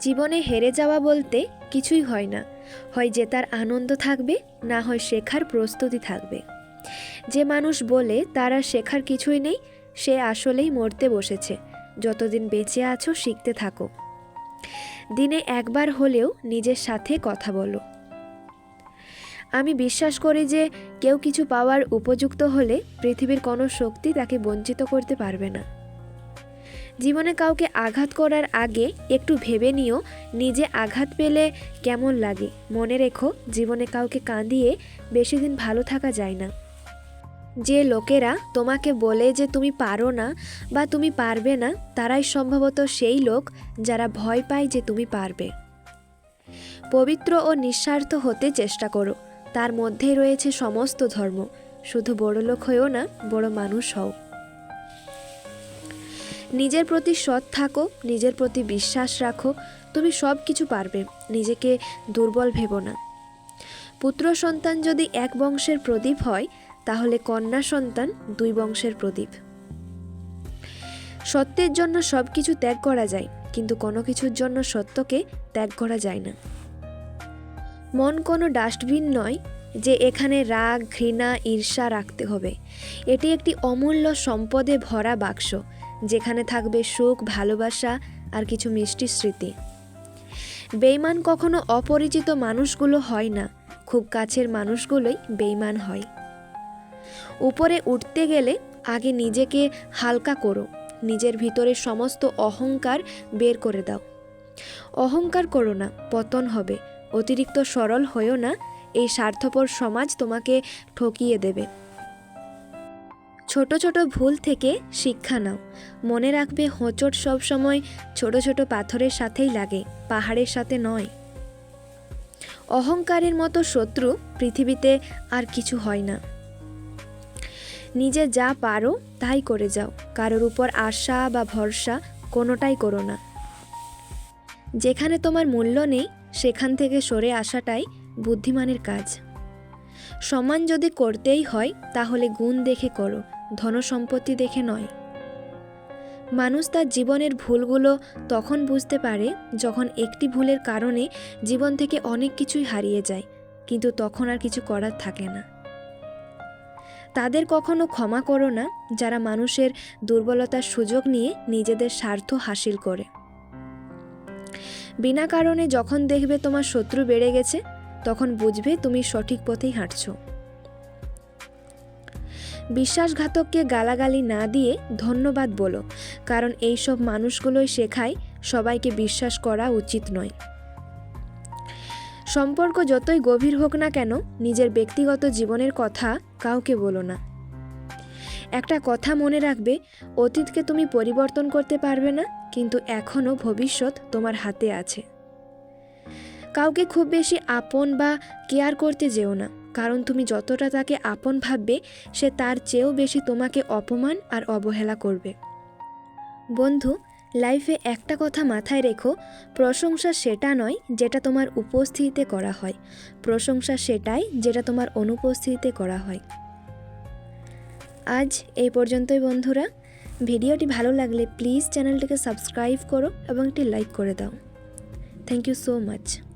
জীবনে হেরে যাওয়া বলতে কিছুই হয় না। হয় জেতার আনন্দ থাকবে, না হয় শেখার প্রস্তুতি থাকবে। যে মানুষ বলে তারা শেখার কিছুই নেই, সে আসলেই মরতে বসেছে। যতদিন বেঁচে আছো, শিখতে থাকো। দিনে একবার হলেও নিজের সাথে কথা বলো। আমি বিশ্বাস করি যে কেউ কিছু পাওয়ার উপযুক্ত হলে পৃথিবীর কোনো শক্তি তাকে বঞ্চিত করতে পারবে না। জীবনে কাউকে আঘাত করার আগে একটু ভেবে নিও, নিজে আঘাত পেলে কেমন লাগে। মনে রেখো, জীবনে কাউকে কাঁদিয়ে বেশি দিন ভালো থাকা যায় না। যে লোকেরা তোমাকে বলে যে তুমি পারো না বা তুমি পারবে না, তারাই সম্ভবত সেই লোক যারা ভয় পায় যে তুমি পারবে। পবিত্র ও নিঃস্বার্থ হতে চেষ্টা করো। তার মধ্যেই রয়েছে সমস্ত ধর্ম। শুধু বড় লোক হয়েও না, বড় মানুষ হও। নিজের প্রতি সৎ থাকো, নিজের প্রতি বিশ্বাস রাখো, তুমি সব কিছু পারবে, নিজেকে দুর্বল ভেবো না। পুত্র সন্তান যদি এক বংশের প্রদীপ হয়, তাহলে কন্যা সন্তান দুই বংশের প্রদীপ। সত্যের জন্য সব কিছু ত্যাগ করা যায়, কিন্তু কোনো কিছুর জন্য সত্যকে ত্যাগ করা যায় না। মন কোনো ডাস্টবিন নয় যে এখানে রাগ, ঘৃণা, ঈর্ষা রাখতে হবে। এটি একটি অমূল্য সম্পদে ভরা বাক্স। যেখানে থাকবে সুখ, ভালোবাসা আর কিছু মিষ্টি স্মৃতি। বেইমান কখনো অপরিচিত মানুষগুলো হয় না, খুব কাছের মানুষগুলোই বেইমান হয়। উপরে উঠতে গেলে আগে নিজেকে হালকা করো, নিজের ভিতরে সমস্ত অহংকার বের করে দাও। অহংকার করো না, পতন হবে, অতিরিক্ত সরল হয়েও না, এই স্বার্থপর সমাজ তোমাকে ঠকিয়ে দেবে। ছোট ছোট ভুল থেকে শিক্ষা নাও। মনে রাখবে হোঁচট সবসময় ছোট ছোট পাথরের সাথেই লাগে, পাহাড়ের সাথে নয়। অহংকারের মতো শত্রু পৃথিবীতে আর কিছু হয় না। নিজে যা পারো তাই করে যাও, কারোর উপর আশা বা ভরসা কোনোটাই করো না। যেখানে তোমার মূল্য নেই, সেখান থেকে সরে আসাটাই বুদ্ধিমানের কাজ। সমান যদি করতেই হয়, তাহলে গুণ দেখে করো ধনসম্পত্তি দেখে নয়। মানুষ তার জীবনের ভুলগুলো তখন বুঝতে পারে যখন একটি ভুলের কারণে জীবন থেকে অনেক কিছুই হারিয়ে যায়, কিন্তু তখন আর কিছু করার থাকে না। তাদের কখনো ক্ষমা করো না, যারা মানুষের দুর্বলতার সুযোগ নিয়ে নিজেদের স্বার্থ হাসিল করে। বিনা কারণে যখন দেখবে তোমার শত্রু বেড়ে গেছে, তখন বুঝবে তুমি সঠিক পথেই হাঁটছ। বিশ্বাসঘাতককে গালাগালি না দিয়ে ধন্যবাদ বলো, কারণ এইসব মানুষগুলোই শেখায় সবাইকে বিশ্বাস করা উচিত নয়। সম্পর্ক যতই গভীর হোক না কেন, নিজের ব্যক্তিগত জীবনের কথা কাউকে বলো না। একটা কথা মনে রাখবে, অতীতকে তুমি পরিবর্তন করতে পারবে না, কিন্তু এখনও ভবিষ্যৎ তোমার হাতে আছে। কাউকে খুব বেশি আপন বা কেয়ার করতে যেও না। কারণ তুমি যতটা তাকে আপন ভাববে, সে তার চেয়েও বেশি তোমাকে অপমান আর অবহেলা করবে। বন্ধু, লাইফে একটা কথা মাথায় রেখো, প্রশংসা সেটা নয় যেটা তোমার উপস্থিতিতে করা হয়। প্রশংসা সেটাই যেটা তোমার অনুপস্থিতিতে করা হয়। আজ এই পর্যন্তই বন্ধুরা। ভিডিওটি ভালো লাগলে প্লিজ চ্যানেলটিকে সাবস্ক্রাইব করো এবং একটি লাইক করে দাও। Thank you so much.